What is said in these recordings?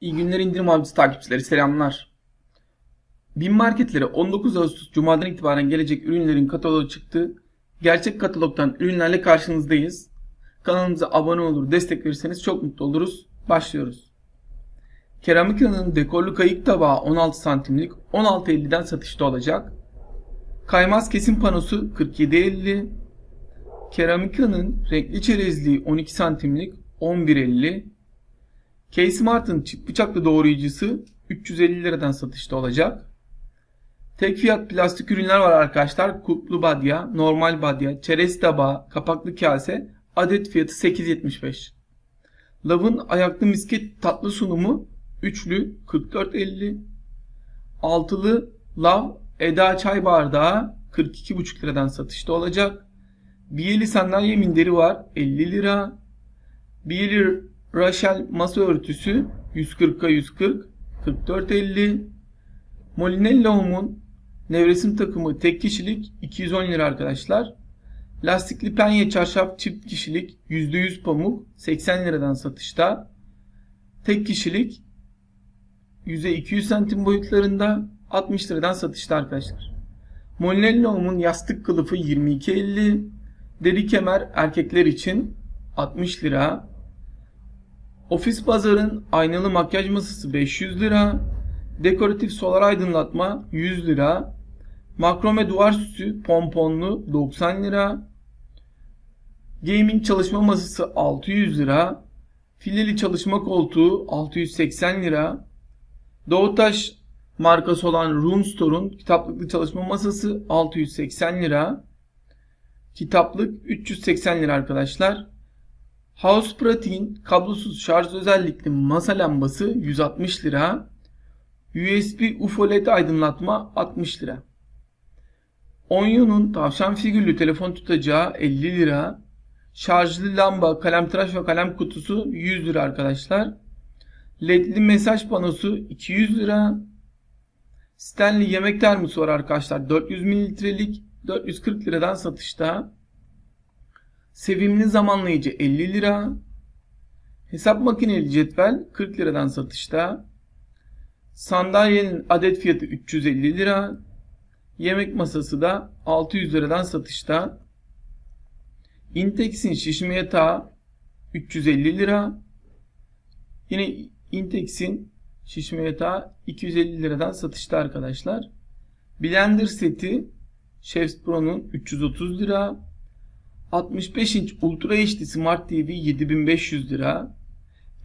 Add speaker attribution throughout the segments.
Speaker 1: İyi günler indirim avcısı takipçileri selamlar. Bin marketlere 19 Ağustos Cuma'dan itibaren gelecek ürünlerin kataloğu çıktı. Gerçek katalogdan ürünlerle karşınızdayız. Kanalımıza abone olur, destek verirseniz çok mutlu oluruz. Başlıyoruz. Keramika'nın dekorlu kayık tabağı 16 santimlik 16.50'den satışta olacak. Kaymaz kesim panosu 47.50. Keramika'nın renkli çerezliği 12 santimlik 11.50. K-Smart'ın çift bıçaklı doğrayıcısı 350 liradan satışta olacak. Tek fiyat plastik ürünler var arkadaşlar. Kulplu badya, normal badya, çerez tabağı, kapaklı kase adet fiyatı 8.75. Love'ın ayaklı misket tatlı sunumu üçlü 44.50. Altılı Love Eda çay bardağı 42,5 liradan satışta olacak. Biyeli sandalye minderi var 50 lira. Biyeli Rachel masa örtüsü 140'a 140 44.50 Molinello Home'un nevresim takımı tek kişilik 210 lira arkadaşlar. Lastikli penye çarşaf çift kişilik %100 pamuk 80 liradan satışta. Tek kişilik yüze 200 santim boyutlarında 60 liradan satışta arkadaşlar. Molinello Home'un yastık kılıfı 22.50 Deri kemer erkekler için 60 lira. Ofis Bazar'ın aynalı makyaj masası 500 lira. Dekoratif solar aydınlatma 100 lira. Makrome duvar süsü pomponlu 90 lira. Gaming çalışma masası 600 lira. Fileli çalışma koltuğu 680 lira. Doğutaş markası olan Room Store'un kitaplıklı çalışma masası 680 lira. Kitaplık 380 lira arkadaşlar. House Pratik'in kablosuz şarj özellikli masa lambası 160 lira. USB UFO LED aydınlatma 60 lira. Onyo'nun tavşan figürlü telefon tutacağı 50 lira. Şarjlı lamba, kalem tıraş ve kalem kutusu 100 lira arkadaşlar. LED'li mesaj panosu 200 lira. Stanley yemek termosu var arkadaşlar. 400 mililitrelik 440 liradan satışta. Sevimli zamanlayıcı 50 lira. Hesap makineli cetvel 40 liradan satışta. Sandalyenin adet fiyatı 350 lira. Yemek masası da 600 liradan satışta. Intex'in şişme yatağı 350 lira. Yine Intex'in şişme yatağı 250 liradan satışta arkadaşlar. Blender seti Chefs Pro'nun 330 lira. 65 inç Ultra HD Smart TV 7500 lira.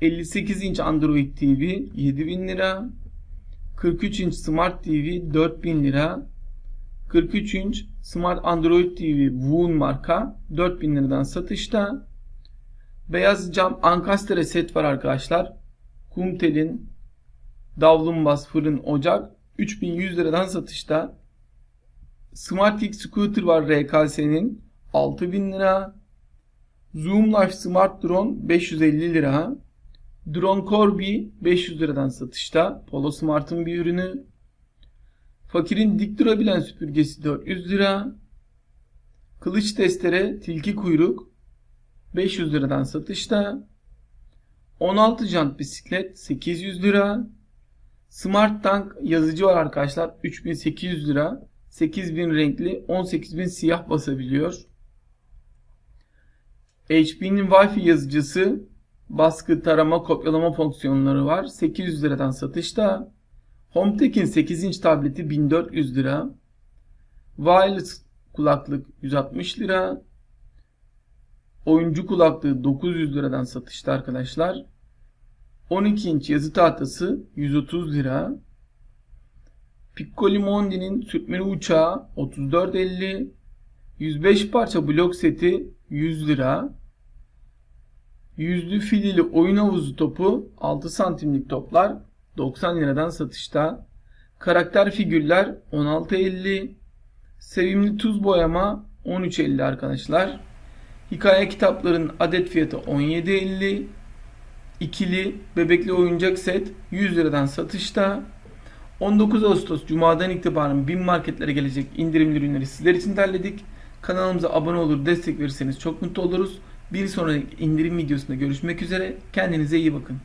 Speaker 1: 58 inç Android TV 7000 lira. 43 inç Smart TV 4000 lira. 43 inç Smart Android TV Woon marka 4000 liradan satışta. Beyaz cam ankastre set var arkadaşlar. Kumtel'in davlumbaz fırın ocak 3100 liradan satışta. SmartX Scooter var RKS'nin 6000 lira. Zoom Life Smart Drone 550 lira. Drone Corby 500 liradan satışta. Polo Smart'ın bir ürünü. Fakirin dik durabilen süpürgesi 400 lira. Kılıç testere tilki kuyruk 500 liradan satışta. 16 jant bisiklet 800 lira. Smart Tank yazıcı var arkadaşlar 3800 lira. 8000 renkli 18000 siyah basabiliyor. HP'nin Wi-Fi yazıcısı baskı, tarama, kopyalama fonksiyonları var. 800 liradan satışta. HomeTech'in 8 inç tableti 1400 lira. Wireless kulaklık 160 lira. Oyuncu kulaklığı 900 liradan satışta arkadaşlar. 12 inç yazı tahtası 130 lira. Piccoli Mondi'nin sürtmeli uçağı 34.50. 105 parça blok seti 100 lira. Yüzlü filili oyun havuzu topu 6 santimlik toplar 90 liradan satışta. Karakter figürler 16.50. Sevimli tuz boyama 13.50 arkadaşlar. Hikaye kitapların adet fiyatı 17.50. İkili bebekli oyuncak set 100 liradan satışta. 19 Ağustos Cuma'dan itibaren bin marketlere gelecek indirimli ürünleri sizler için derledik. Kanalımıza abone olur, destek verirseniz çok mutlu oluruz. Bir sonraki indirim videosunda görüşmek üzere. Kendinize iyi bakın.